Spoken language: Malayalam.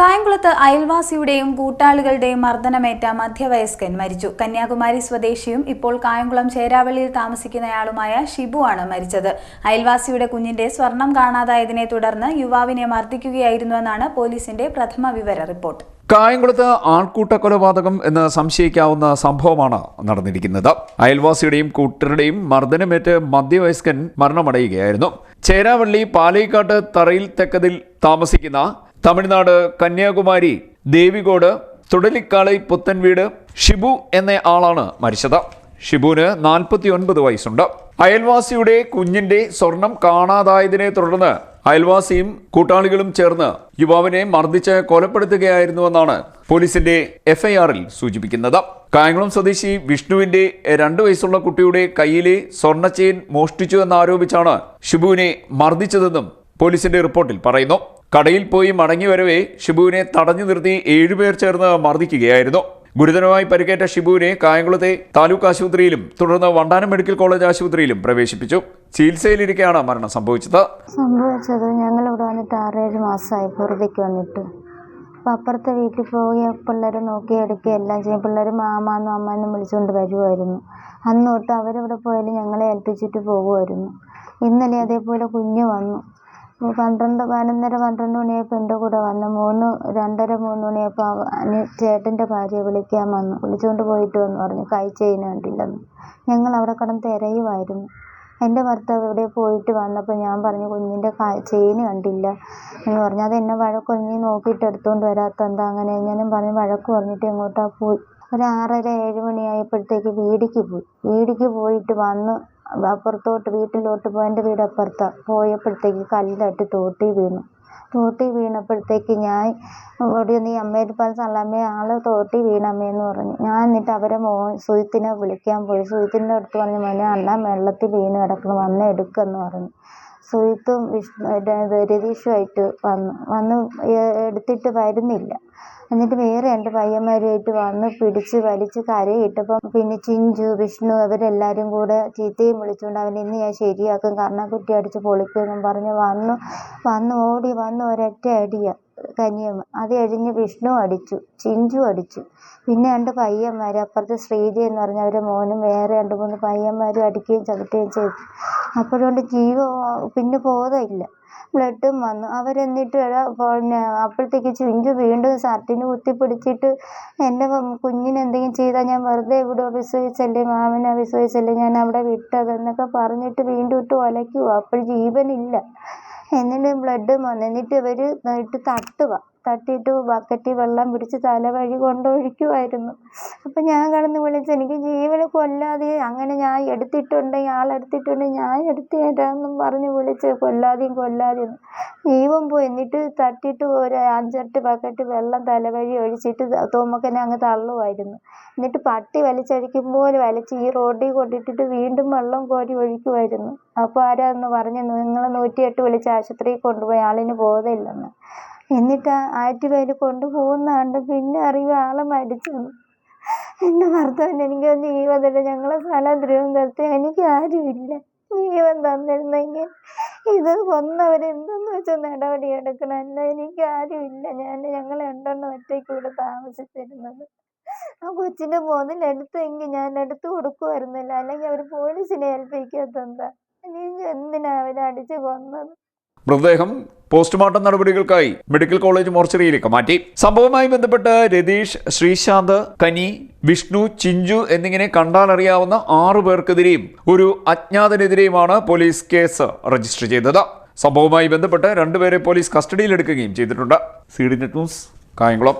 കായംകുളത്ത് അയൽവാസിയുടെയും കൂട്ടാളികളുടെയും മർദ്ദനമേറ്റ മധ്യവയസ്കൻ മരിച്ചു. കന്യാകുമാരി സ്വദേശിയും ഇപ്പോൾ കായംകുളം ചേരാവള്ളിയിൽ താമസിക്കുന്നയാളുമായ ഷിബു ആണ് മരിച്ചത്. അയൽവാസിയുടെ കുഞ്ഞിന്റെ സ്വർണം കാണാതായതിനെ തുടർന്ന് യുവാവിനെ മർദ്ദിക്കുകയായിരുന്നുവെന്നാണ് പോലീസിന്റെ പ്രഥമ വിവര റിപ്പോർട്ട്. കായംകുളത്ത് ആൾക്കൂട്ട കൊലപാതകം എന്ന് സംശയിക്കാവുന്ന സംഭവമാണ് നടന്നിരിക്കുന്നത്. അയൽവാസിയുടെയും കൂട്ടരുടെയും മർദ്ദനമേറ്റ് മധ്യവയസ്കൻ മരണമടയുകയായിരുന്നു. ചേരാവള്ളി പാലയിക്കാട്ട് തറയിൽ തെക്കതിൽ താമസിക്കുന്ന തമിഴ്നാട് കന്യാകുമാരി ദേവികോട് തുടലിക്കാളി പുത്തൻവീട് ഷിബു എന്ന ആളാണ് മരിച്ചത്. ഷിബുവിന് നാൽപ്പത്തി ഒൻപത് വയസ്സുണ്ട്. അയൽവാസിയുടെ കുഞ്ഞിന്റെ സ്വർണം കാണാതായതിനെ തുടർന്ന് അയൽവാസിയും കൂട്ടാളികളും ചേർന്ന് യുവാവിനെ മർദ്ദിച്ച് കൊലപ്പെടുത്തുകയായിരുന്നുവെന്നാണ് പോലീസിന്റെ എഫ്ഐആറിൽ സൂചിപ്പിക്കുന്നത്. കായംകുളം സ്വദേശി വിഷ്ണുവിന്റെ രണ്ടു വയസ്സുള്ള കുട്ടിയുടെ കയ്യിലെ സ്വർണ ചെയിൻ മോഷ്ടിച്ചു എന്നാരോപിച്ചാണ് ഷിബുവിനെ മർദ്ദിച്ചതെന്നും പോലീസിന്റെ റിപ്പോർട്ടിൽ പറയുന്നു. കടയിൽ പോയി മടങ്ങി വരവേ ഷിബുവിനെ തടഞ്ഞു നിർത്തി ഏഴുപേർ ചേർന്ന് മർദ്ദിക്കുകയായിരുന്നു. ഗുരുതരമായി പരിക്കേറ്റ ഷിബുവിനെ കായംകുളത്തെ താലൂക്ക് ആശുപത്രിയിലും തുടർന്ന് വണ്ടാനം മെഡിക്കൽ കോളേജ് ആശുപത്രിയിലും പ്രവേശിപ്പിച്ചു. ചികിത്സയിലിരിക്കെയാണ് മരണം സംഭവിച്ചത്. സംഭവിച്ചത് ഞങ്ങൾ ഇവിടെ വന്നിട്ട് ആറേഴ് മാസമായി പുറത്തേക്ക് വന്നിട്ട്. അപ്പം അപ്പുറത്തെ വീട്ടിൽ പോയി പിള്ളേർ നോക്കി എടുക്കുക എല്ലാം ചെയ്യും. പിള്ളേർ മാമാന്നും അമ്മാന്നും വിളിച്ചുകൊണ്ട് വരുമായിരുന്നു അന്ന് തൊട്ട് അവരെവിടെ പോയാലും ഞങ്ങളെ ഏൽപ്പിച്ചിട്ട് പോകുമായിരുന്നു ഇന്നലെ അതേപോലെ കുഞ്ഞ് വന്നു. പന്ത്രണ്ട് പതിനൊന്നര പന്ത്രണ്ട് മണിയായപ്പോൾ എന്റെ കൂടെ വന്നു. മൂന്ന് രണ്ടര മൂന്ന് മണിയായപ്പോൾ ചേട്ടന്റെ ഭാര്യ വിളിക്കാൻ വന്നു. വിളിച്ചുകൊണ്ട് പോയിട്ട് വന്നു. പറഞ്ഞു കൈ ചെയിൻ കണ്ടില്ലെന്ന്. ഞങ്ങൾ അവിടെ കിടന്ന് തിരയുമായിരുന്നു എന്റെ ഭർത്താവ് ഇവിടെ പോയിട്ട് വന്നപ്പോൾ ഞാൻ പറഞ്ഞു കുഞ്ഞിന്റെ ചെയിൻ കണ്ടില്ല. എന്ന് പറഞ്ഞു. അത് എന്നെ വഴക്ക്? നീ നോക്കിയിട്ട് എടുത്തുകൊണ്ട് വരാത്ത എന്താ അങ്ങനെ? ഞാനും പറഞ്ഞ് വഴക്ക് പറഞ്ഞിട്ട് എങ്ങോട്ടാ പോയി? ഒരു ആറര ഏഴ് മണിയായപ്പോഴത്തേക്ക് വീടിക്ക് പോയി. വീടിക്ക് പോയിട്ട് വന്ന് അപ്പുറത്തോട്ട് വീട്ടിലോട്ട് പോയി എന്റെ വീട് അപ്പുറത്താണ് പോയപ്പോഴത്തേക്ക് കല്ല് തട്ടി തോട്ടി വീണു. തോട്ടി വീണപ്പോഴത്തേക്ക് ഞാൻ ഓടി നീ അമ്മയുടെ പറഞ്ഞ അമ്മേ ആൾ തോട്ടി വീണമ്മേന്ന് പറഞ്ഞു. ഞാൻ എന്നിട്ട് അവരെ മോ സുഹൃത്തിനെ വിളിക്കാൻ പോയി. സുഹൃത്തിന്റെ അടുത്ത് പറഞ്ഞു മോനെ അണ്ണൻ വെള്ളത്തിൽ വീണ് കിടക്കണം വന്ന് എടുക്കെന്ന് പറഞ്ഞു. സുഹൃത്തും വിഷ്ണു രതീഷുമായിട്ട് വന്നു. വന്ന് എടുത്തിട്ട് വരുന്നില്ല. എന്നിട്ട് വേറെ രണ്ട് പയ്യന്മാരുമായിട്ട് വന്ന് പിടിച്ച് വലിച്ച് കരയിട്ടപ്പം പിന്നെ ചിഞ്ചു വിഷ്ണു അവരെല്ലാവരും കൂടെ ചീത്തയും വിളിച്ചുകൊണ്ട് അവൻ ഇന്ന് ഞാൻ ശരിയാക്കും കർണക്കുറ്റി അടിച്ച് പൊളിക്കുമെന്നും പറഞ്ഞ് വന്നു. വന്ന് ഓടി വന്ന് ഒരൊറ്റ അടിയ. കനിയമ്മ അത് കഴിഞ്ഞ് വിഷ്ണു അടിച്ചു ചിഞ്ചു അടിച്ചു. പിന്നെ രണ്ട് പയ്യന്മാർ അപ്പുറത്ത് ശ്രീജി എന്ന് പറഞ്ഞ അവരെ മോനും വേറെ രണ്ട് മൂന്ന് പയ്യന്മാരും അടിക്കുകയും ചവിട്ടുകയും ചെയ്തു. അപ്പോഴുകൊണ്ട് ജീവ പിന്നെ ബോധമില്ല. ബ്ലഡും വന്നു. അവരെന്നിട്ട് പിന്നെ അപ്പോഴത്തേക്ക് ചിഞ്ചു വീണ്ടും ഷർട്ടിന് കുത്തിപ്പിടിച്ചിട്ട് എന്റെ കുഞ്ഞിന് എന്തെങ്കിലും ചെയ്താൽ ഞാൻ വെറുതെ ഇവിടെ വിശ്വസിച്ചല്ലേ മാമനെ വിശ്വസിച്ചല്ലേ ഞാൻ അവിടെ വിട്ടതെന്നൊക്കെ പറഞ്ഞിട്ട് വീണ്ടും ഇട്ട് ഒലയ്ക്കുക അപ്പോൾ ജീവനില്ല. എന്നിട്ട് ബ്ലഡ് വന്നു എന്നിട്ട് ഇവർ ഇട്ട് തട്ടുക. തട്ടിയിട്ട് ബക്കറ്റിൽ വെള്ളം പിടിച്ച് തല വഴി കൊണ്ടൊഴിക്കുമായിരുന്നു അപ്പം ഞാൻ കിടന്ന് വിളിച്ച് എനിക്ക് ജീവന് കൊല്ലാതെ അങ്ങനെ ഞാൻ എടുത്തിട്ടുണ്ടെങ്കിൽ ആളെടുത്തിട്ടുണ്ടെങ്കിൽ ഞാൻ എടുത്തു തരാമെന്നും പറഞ്ഞ് വിളിച്ച് കൊല്ലാതെയും കൊല്ലാതെയും ജീവൻ പോയി. എന്നിട്ട് തട്ടിയിട്ട് ഒരു അഞ്ചെട്ട് ബക്കറ്റ് വെള്ളം തലവഴി ഒഴിച്ചിട്ട് തോമക്കനെ അങ്ങ് തള്ളുമായിരുന്നു എന്നിട്ട് പട്ടി വലിച്ചഴിക്കുമ്പോൾ വലിച്ച് ഈ റോഡിൽ കൊണ്ടിട്ടിട്ട് വീണ്ടും വെള്ളം കോരി ഒഴിക്കുമായിരുന്നു അപ്പോൾ ആരാന്ന് പറഞ്ഞു നിങ്ങൾ നൂറ്റിയെട്ട് വിളിച്ച് ആശുപത്രിയിൽ കൊണ്ടുപോയി. ആളിന് ബോധമില്ലെന്ന്. എന്നിട്ട് ആറ്റുപേര് കൊണ്ടുപോകുന്ന കണ്ട് പിന്നെ അറിയുക ആളെ മരിച്ചെന്ന് എന്റെ ഭർത്താവിന് എനിക്ക് ജീവതല്ല ഞങ്ങളെ സ്ഥലം തിരുവനന്തപുരത്ത് എനിക്ക് ആരുമില്ല. ജീവൻ തന്നിരുന്നെങ്കിൽ ഇത് കൊന്നവരെന്തെന്ന് വെച്ചാൽ നടപടി എടുക്കണമല്ല എനിക്ക് ആരുമില്ല ഞാൻ ഞങ്ങൾ രണ്ടെണ്ണം ഒറ്റയ്ക്ക് ഇവിടെ താമസിച്ചിരുന്നത്. ആ കൊച്ചിന്റെ എടുത്തെങ്കിൽ ഞാൻ എടുത്തു കൊടുക്കുമായിരുന്നില്ല. അല്ലെങ്കിൽ അവർ പോലീസിനെ ഏൽപ്പിക്കാത്തെന്താ ഇനി എന്തിനാ അവരെ അടിച്ച് കൊന്നത്? മൃതദേഹം പോസ്റ്റ്മോർട്ടം നടപടികൾക്കായി മെഡിക്കൽ കോളേജ് മോർച്ചറിയിലേക്ക് മാറ്റി. സംഭവവുമായി ബന്ധപ്പെട്ട് രതീഷ് ശ്രീശാന്ത് കനി വിഷ്ണു ചിഞ്ചു എന്നിങ്ങനെ കണ്ടാലറിയാവുന്ന ആറു പേർക്കെതിരെയും ഒരു അജ്ഞാതനെതിരെയുമാണ് പോലീസ് കേസ് രജിസ്റ്റർ ചെയ്തത്. സംഭവവുമായി ബന്ധപ്പെട്ട് രണ്ടുപേരെ പോലീസ് കസ്റ്റഡിയിലെടുക്കുകയും ചെയ്തിട്ടുണ്ട്. C D net news Kayamkulam.